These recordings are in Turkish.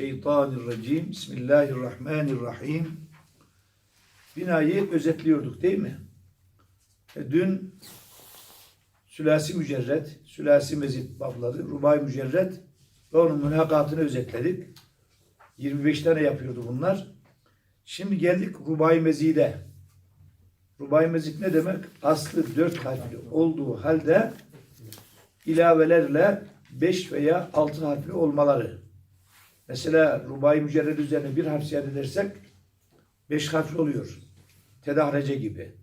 Şeytanirracim. Bismillahirrahmanirrahim. Binayı özetliyorduk değil mi? E, dün Sülasi Mücerret, Sülasi Mezit babları, Rubay Mücerret ve onun mülakatını özetledik. 25 tane yapıyordu bunlar. Şimdi geldik Rubay Mezid'e. Rubay Mezid ne demek? Aslı dört harfli olduğu halde ilavelerle beş veya altı harfli olmaları. Mesela rubai mücerred üzerine bir harf ziyade edersek beş harfli oluyor. Tedahrece gibi.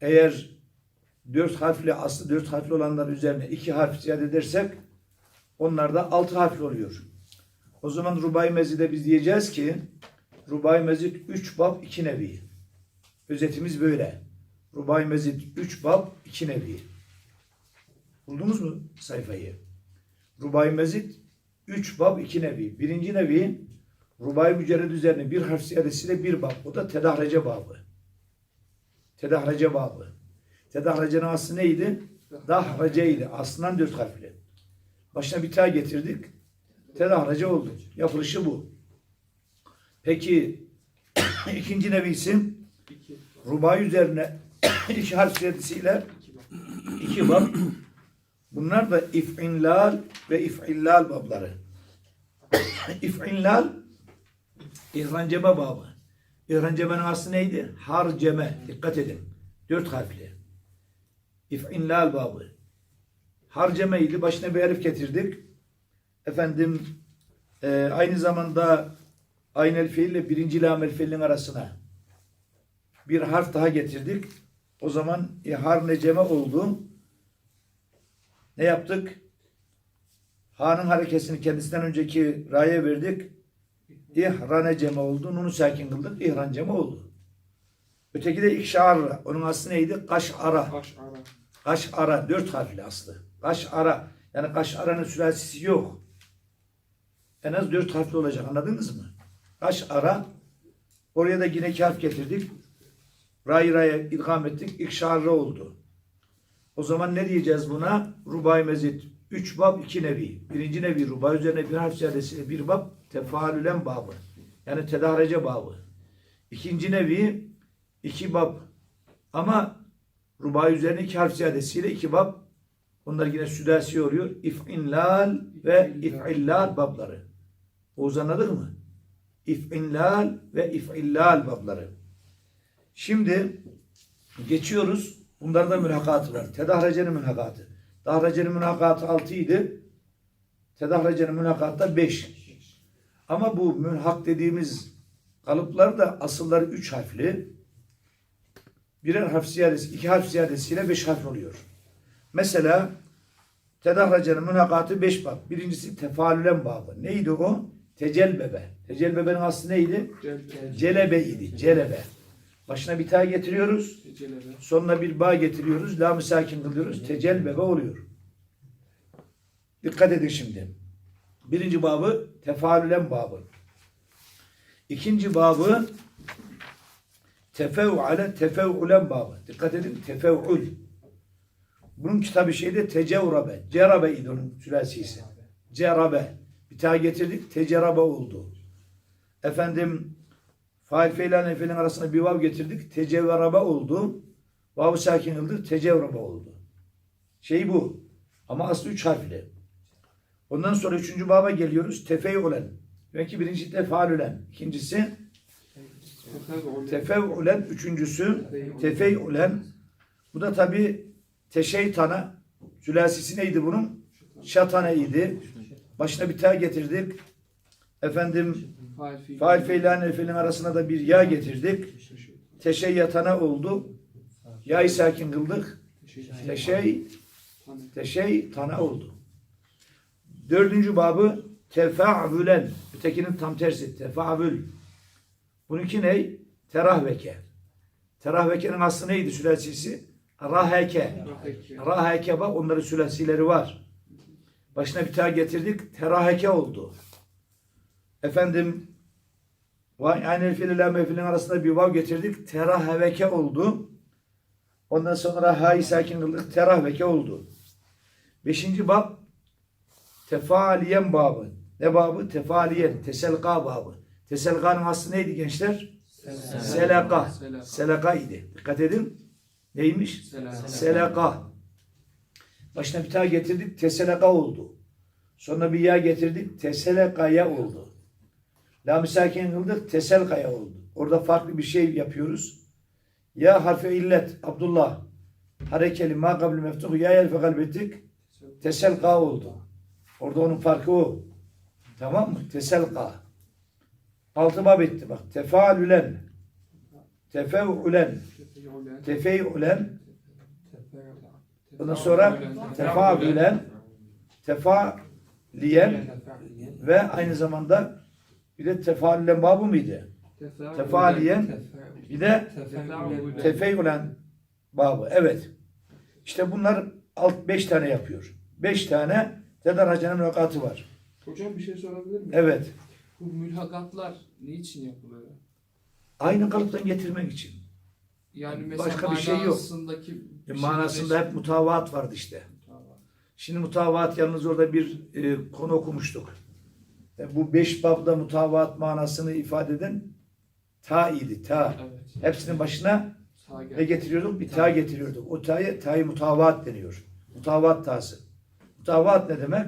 Eğer dört harfli, aslı dört harfli olanlar üzerine iki harf ziyade edersek onlar da altı harfli oluyor. O zaman rubai mezide biz diyeceğiz ki rubai mezid üç bab iki nevi. Özetimiz böyle. Rubai mezid üç bab iki nevi. Buldunuz mu sayfayı? Rubai mezid üç bab iki nevi. Birinci nevi rubai mücerred üzerine bir harf ziyadesiyle bir bab. O da tedahrece babı. Tedahrece babı. Tedahrecenin aslı neydi? Dahreceydi. Aslından dört harfli. Başına bir tane getirdik. Tedahrece oldu. Yapılışı bu. Peki ikinci nevisi rubai üzerine iki harf ziyadesiyle iki bab. Bunlar da if'inlal ve if'illal babları. if'inlal ihranceme babı. İhrancemenin aslı neydi? Harceme. Dikkat edin. Dört harfli. İf'inlal babı. Harcemeydi. Başına bir harf getirdik. Efendim e, aynı zamanda aynel fiil ile birinci lamel fiilin arasına bir harf daha getirdik. O zaman ihar neceme oldu. Ne yaptık? Ha'nın harekesini kendisinden önceki raya verdik. İhrane ceme oldu. Nunu sakin kıldık. İhran ceme oldu. Öteki de ikşar. Onun aslı neydi? Kaş ara. Baş ara. Kaş ara. Dört harfli aslı. Kaş ara. Yani kaş aranın sülalesi yok. En az dört harfli olacak. Anladınız mı? Kaş ara. Oraya da yine iki harf getirdik. Ray raya idgam ettik. İkşarlı oldu. O zaman ne diyeceğiz buna? Rubai mezit. Üç bab, iki nevi. Birinci nevi rubai üzerine bir harf ziyadesiyle bir bab tefalülen babı. Yani tedahrece babı. İkinci nevi iki bab. Ama rubai üzerine iki harf ziyadesiyle iki bab. Onlar yine südasi oluyor. İf'inlal ve if'illal babları. Oğuz anladık mı? İf'inlal ve if'illal babları. Şimdi geçiyoruz. Bunlarda mülakatı var. Tedahrecenin mülakatı. Dahrecenin mülakatı 6 idi. Tedahrecenin mülakatı da 5. Ama bu mülhak dediğimiz kalıplar da asılları 3 harfli. Birer harf ziyadesi, iki harf ziyadesiyle 5 harf oluyor. Mesela tedahrecenin mülakatı 5 bab. Birincisi tefalülen babı. Neydi o? Tecelbebe. Tecelbebenin aslı neydi? Cel. Celebe idi. Celebe. Başına bir tane getiriyoruz. Sonuna bir bağ getiriyoruz. La sakin kılıyoruz. Tecel bebe oluyor. Dikkat edin şimdi. Birinci babı tefalülen babı. İkinci babı tefev'ale tefev'ulen babı. Dikkat edin tefev'ul. Bunun kitabı şeyde tecevrabe. Cerabe idi onun sülasisi. Cerabe. Bir tane getirdik. Tecerabe oldu. Efendim Fail feylan efe'nin arasına bir vav getirdik. Tecevverabe oldu. Vav sakin kıldık. Tecevverabe oldu. Şey bu. Ama aslı üç harfli. Ondan sonra üçüncü baba geliyoruz. Tefeyyulen. Demek ki birinci tefalülen. İkincisi tefeyyulen. Üçüncüsü tefeyyulen. Bu da tabi teşeytana. Sülasisi neydi bunun? Şataneydi. Başına bir tane getirdik. Efendim Fail feylan efilin arasına da bir ya getirdik. Teşeyyatana oldu. Ya'yı sakin kıldık. Teşey, teşey tana oldu. Dördüncü babı tefa'vülen. Ötekinin tam tersi. Tefa'vül. Bununki ne? Terahveke. Terahvekenin aslı neydi sülasisi? Raheke. Raheke bak onların sülasileri var. Başına bir tane getirdik. Teraheke oldu. Efendim yani fiil ile mefilin arasında bir vav getirdik. Terahveke oldu. Ondan sonra ha'yı sakin kıldık. Terahveke oldu. Beşinci bab tefaliyen babı. Ne babı? Tefaliyen, teselka babı. Teselkanın aslı neydi gençler? Selaka. Selaka idi. Dikkat edin. Neymiş? Selaka. Başına bir tane getirdik. Teselaka oldu. Sonra bir ya getirdik. Teselekaya oldu. La sakin kıldık. Teselkaya oldu. Orada farklı bir şey yapıyoruz. Ya harfi illet. Abdullah. Harekeli ma kabli meftuh. Ya elfe kalbettik. Teselka oldu. Orada onun farkı o. Tamam mı? Teselka. Altı bab etti bak. Tefalülen. Tefeülen. Tefeülen. Ondan sonra tefavülen. Tefaliyen. Ve aynı zamanda bir de tefalülen babı mıydı? Tefaliyen. Bir de tefeülen babı. Evet. İşte bunlar alt beş tane yapıyor. Beş tane tedarracanın mülakatı var. Hocam bir şey sorabilir miyim? Evet. Bu mülhakatlar niçin yapılıyor? Aynı kalıptan getirmek için. Yani mesela Başka bir şey yok. manasındaki E, bir manasında hep mutavaat vardı işte. Tamam. Şimdi mutavaat yalnız orada bir e, konu okumuştuk. E, bu beş babda mutavaat manasını ifade eden ta idi. Ta. Evet. Hepsinin başına ne getiriyorduk? Bir ta getiriyorduk. O ta'ya ta'yı mutavaat deniyor. Mutavaat tası. Mutavaat ne demek?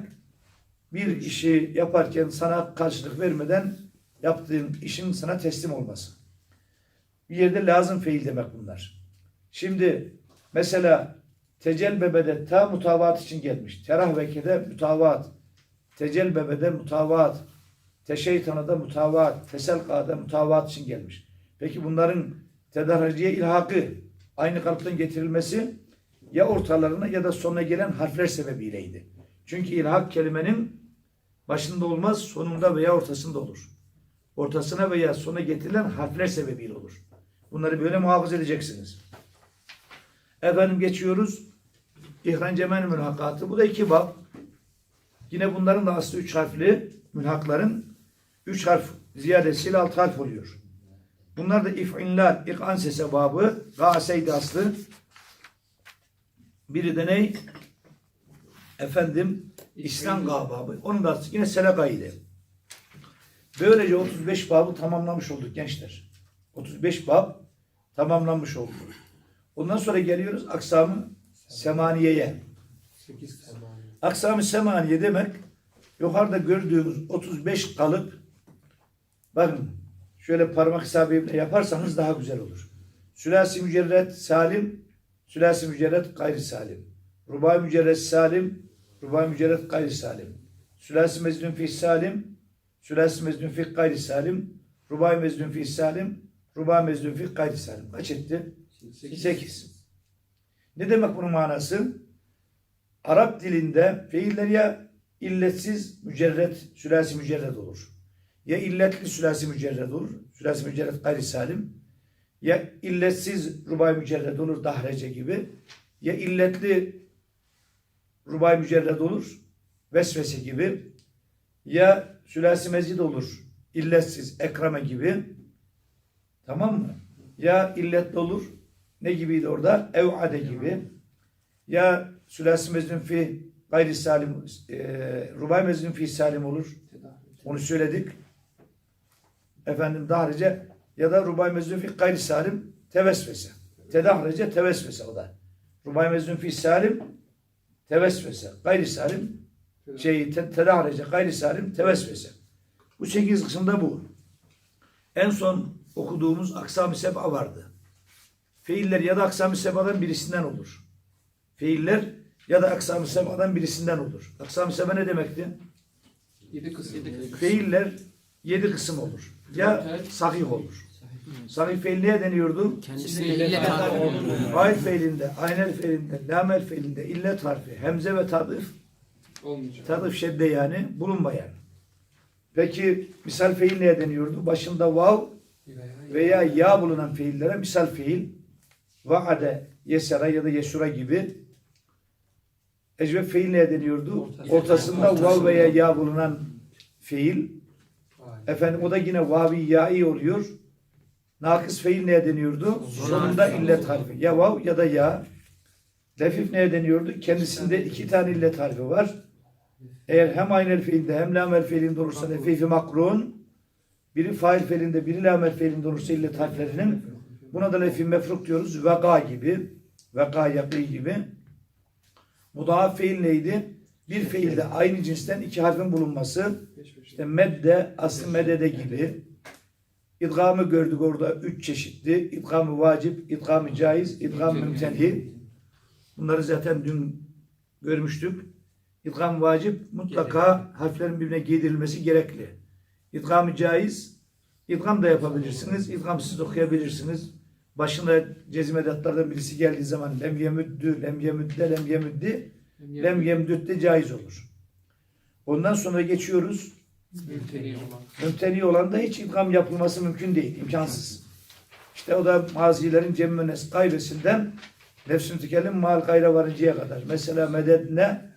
Bir işi yaparken sana karşılık vermeden yaptığın işin sana teslim olması. Bir yerde lazım fiil demek bunlar. Şimdi mesela tecelbebede ta mutavaat için gelmiş. Terahvekede mutavaat. Tecelbebede mutavaat. Teşeytanada mutavaat. Teselkada mutavaat için gelmiş. Peki bunların tedarraciye ilhakı aynı kalıptan getirilmesi ya ortalarına ya da sonuna gelen harfler sebebiyleydi. Çünkü ilhak kelimenin başında olmaz, sonunda veya ortasında olur. Ortasına veya sona getirilen harfler sebebiyle olur. Bunları böyle muhafaza edeceksiniz. Efendim geçiyoruz. İhran Cemal mülhakatı. Bu da iki bab. Yine bunların da aslı üç harfli mülhakların üç harf ziyadesiyle altı harf oluyor. Bunlar da if'inlal, ik'an sese babı, gâseydi aslı. Biri de ne? Efendim, İslam gâ babı. Onun da aslı yine selakaydı. Böylece 35 babı tamamlamış olduk gençler. 35 bab tamamlanmış oldu. Ondan sonra geliyoruz aksamı semaniyeye. Sekiz tane. Aksam-ı semaniye demek yukarıda gördüğümüz 35 kalıp bakın şöyle parmak hesabıyla yaparsanız daha güzel olur. Sülasi mücerret salim, sülasi mücerret gayri salim. Rubai mücerret salim, rubai mücerret gayri salim. Sülasi mezdun fi salim, sülasi mezdun fi gayri salim. Rubai mezdun fi salim, rubai mezdun fi gayri salim. Kaç etti? 8. Ne demek bunun manası? Arap dilinde fiiller ya illetsiz mücerret, sülasi mücerret olur. Ya illetli sülasi mücerret olur. Sülasi mücerret gayri salim. Ya illetsiz rubay mücerret olur dahrece gibi. Ya illetli rubay mücerret olur. Vesvese gibi. Ya sülasi mezid olur. illetsiz ekrame gibi. Tamam mı? Ya illetli olur. Ne gibiydi orada? Evade gibi. Ya sülasi mezdun fi gayri salim, e, rubay mezdun fi salim olur. Onu söyledik. Efendim dahrice ya da rubay mezdun fi gayri salim tevesvese. Tedahrece tevesvese o da. Rubay mezdun fi salim tevesvese. Gayri salim şey te, tedahrece gayri salim tevesvese. Bu sekiz kısımda bu. En son okuduğumuz aksam-ı seb'a vardı. Fiiller ya da aksam-ı seb'adan birisinden olur. Fiiller ya da aksam-ı seb'adan birisinden olur. Aksam-ı seb'a ne demekti? Yedi kısım. Fiiller yedi kısım olur. Ya sahih olur. Sahih fiil neye deniyordu? Kendisine illet harfi. Fail fiilinde, aynel fiilinde, lamel fiilinde, illet harfi, hemze ve tadif, Olmayacak. tadif şedde yani bulunmayan. Peki misal fiil neye deniyordu? Başında vav veya ya bulunan fiillere misal fiil vaade, yesera ya da yesura gibi ecveb fiil neye deniyordu? Ortasında vav veya ya bulunan fiil Efendim o da yine vavi ya'i oluyor. Nakıs fiil neye deniyordu? Sonunda illet harfi. Ya vav ya da ya. Lefif neye deniyordu? Kendisinde iki tane illet harfi var. Eğer hem aynel fiilde hem lamel fiilinde olursa lefifi makrun biri fail fiilinde biri lamel fiilinde olursa illet harflerinin buna da lefi mefruk diyoruz. Veka gibi. Veka yapı gibi. Mudaaf fiil neydi? Bir fiilde aynı cinsten iki harfin bulunması. İşte medde, aslı medede gibi. İdgamı gördük orada üç çeşitli. İdgamı vacip, idgamı caiz, idgam mümtenhi. Bunları zaten dün görmüştük. İdgam vacip mutlaka harflerin birbirine giydirilmesi gerekli. İdgamı caiz, idgam da yapabilirsiniz. İdgamsız okuyabilirsiniz. Başına cezim edatlardan birisi geldiği zaman lem yemüddü, lem yemüdde, lem yemüddi, lem yemdüt de caiz olur. Ondan sonra geçiyoruz. Mümteni olan. Mümteni olan da hiç idgam yapılması mümkün değil, imkansız. İşte o da mazilerin cemmünes gayresinden nefsün tükelim mal gayre varıncaya kadar. Mesela medet ne?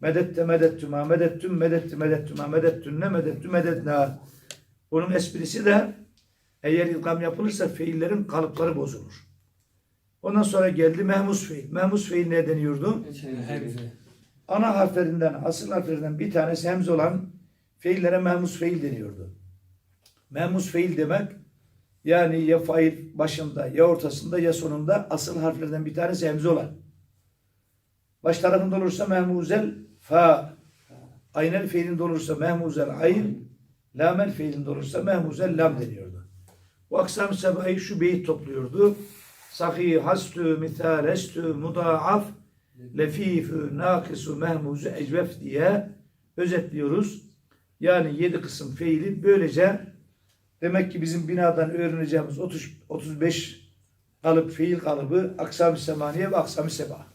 Medette medettüma, medettüm, medetti, medettüma, medettünne, medettü, medetna. Bunun esprisi de eğer idgam yapılırsa fiillerin kalıpları bozulur. Ondan sonra geldi mehmus fiil. Mehmus fiil ne deniyordu? ana harflerinden, asıl harflerinden bir tanesi hemze olan fiillere mehmus fiil deniyordu. Mehmus fiil demek yani ya fail başında ya ortasında ya sonunda asıl harflerden bir tanesi hemze olan. Baş tarafında olursa mehmuzel fa. Aynel fiilinde olursa mehmuzel ayn. Lamel fiilinde olursa mehmuzel lam deniyordu. Bu aksam sebayı şu beyit topluyordu. Sahih, hastü, mithalestü, mudaaf, lefifü, nakisu, mehmuzu, ecvef diye özetliyoruz. Yani yedi kısım fiili böylece demek ki bizim binadan öğreneceğimiz 30, 35 kalıp fiil kalıbı aksam-ı semaniye ve aksam-ı seba.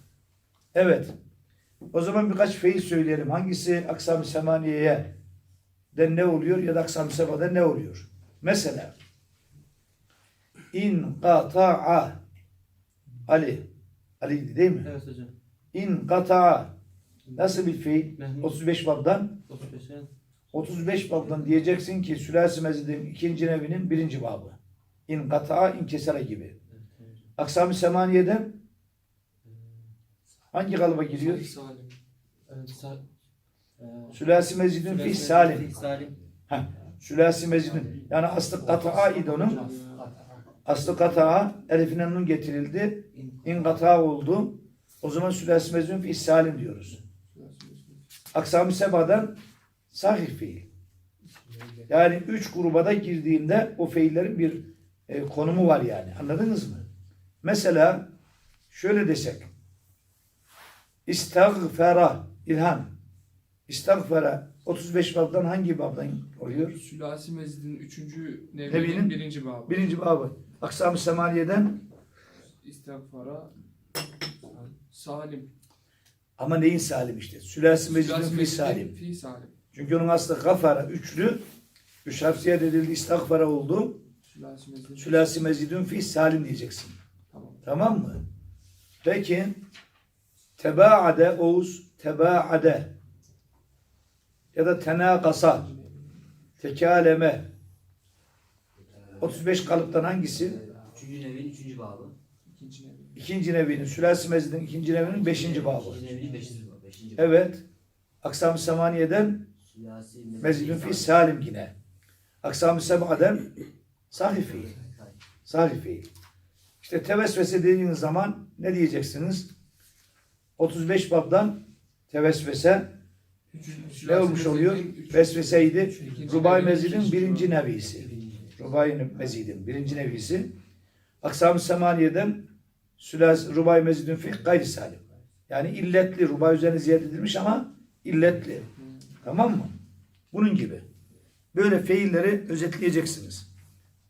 Evet. O zaman birkaç fiil söyleyelim. Hangisi aksam-ı semaniyeye de ne oluyor ya da aksam-ı sebada ne oluyor? Mesela in qata'a Ali. Ali değil mi? Evet hocam. İn kata'a nasıl bir fiil? Mehmet 35 babdan 35'e 35 babdan diyeceksin ki sülasi mezidin ikinci nevinin birinci babı. İn kata'a in kesara gibi. Aksam-ı semaniyeden hangi kalıba giriyor? Salim. evet e, Sülasi mezidin fi salim. salim. Heh, Sülasi mezidin. Yani aslı kata'a idi onun. Aslı kata'a elifine nun getirildi. İn kata'a oldu. O zaman sülasi mezidin fi salim diyoruz. Aksam-ı sebadan sahih fiil. Yani üç gruba da girdiğinde o fiillerin bir e, konumu var yani. Anladınız mı? Mesela şöyle desek. İstagfera İlhan. İstagfera 35 babdan hangi babdan oluyor? Sülasi Mezid'in üçüncü Nevinin nevinin birinci babı. Birinci babı. Aksam-ı Semaniye'den İstiğfara salim. ama neyin salim işte? Sülasi mecidin fi salim. Fi salim. Çünkü onun aslı gafara üçlü. Üç harf ziyade edildi. İstagfara oldu. Sülasi Mezid'in Sülasi mezidun fi salim diyeceksin. Tamam. Tamam mı? Peki tebaade Oğuz tebaade ya da tenakasa tekaleme 35 kalıptan hangisi? Üçüncü nevin üçüncü babı. İkinci nevi. İkinci nevinin, sülasi mezidin ikinci nevinin beşinci babı. İkinci nevin beşinci babı. Beşinci babı. Evet. Aksam-ı Semaniye'den mezidun fi salim yine. Aksam-ı fiil. Sahih fiil. İşte tevesvese dediğiniz zaman ne diyeceksiniz? 35 babdan tevesvese ne olmuş oluyor? Vesveseydi. nevi, mezidin birinci nevisi. Rubai mezidin birinci nevisi. Aksam-ı Semaniye'den Sülas, Rubai mezidin fi gayri salim. Yani illetli. Rubai üzerine ziyade edilmiş ama illetli. Tamam mı? Bunun gibi. Böyle fiilleri özetleyeceksiniz.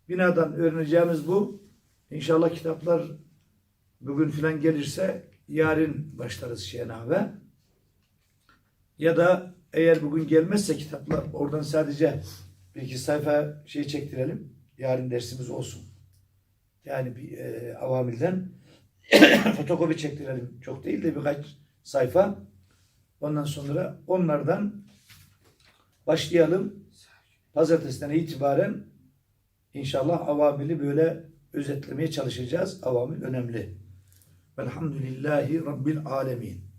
Binadan öğreneceğimiz bu. İnşallah kitaplar bugün filan gelirse yarın başlarız şenave. Ya da eğer bugün gelmezse kitaplar oradan sadece bir iki sayfa şey çektirelim. Yarın dersimiz olsun. Yani bir e, avamilden fotokopi çektirelim. Çok değil de birkaç sayfa. Ondan sonra onlardan başlayalım. Pazartesiden itibaren inşallah avamili böyle özetlemeye çalışacağız. Avamil önemli. Velhamdülillahi Rabbil alemin.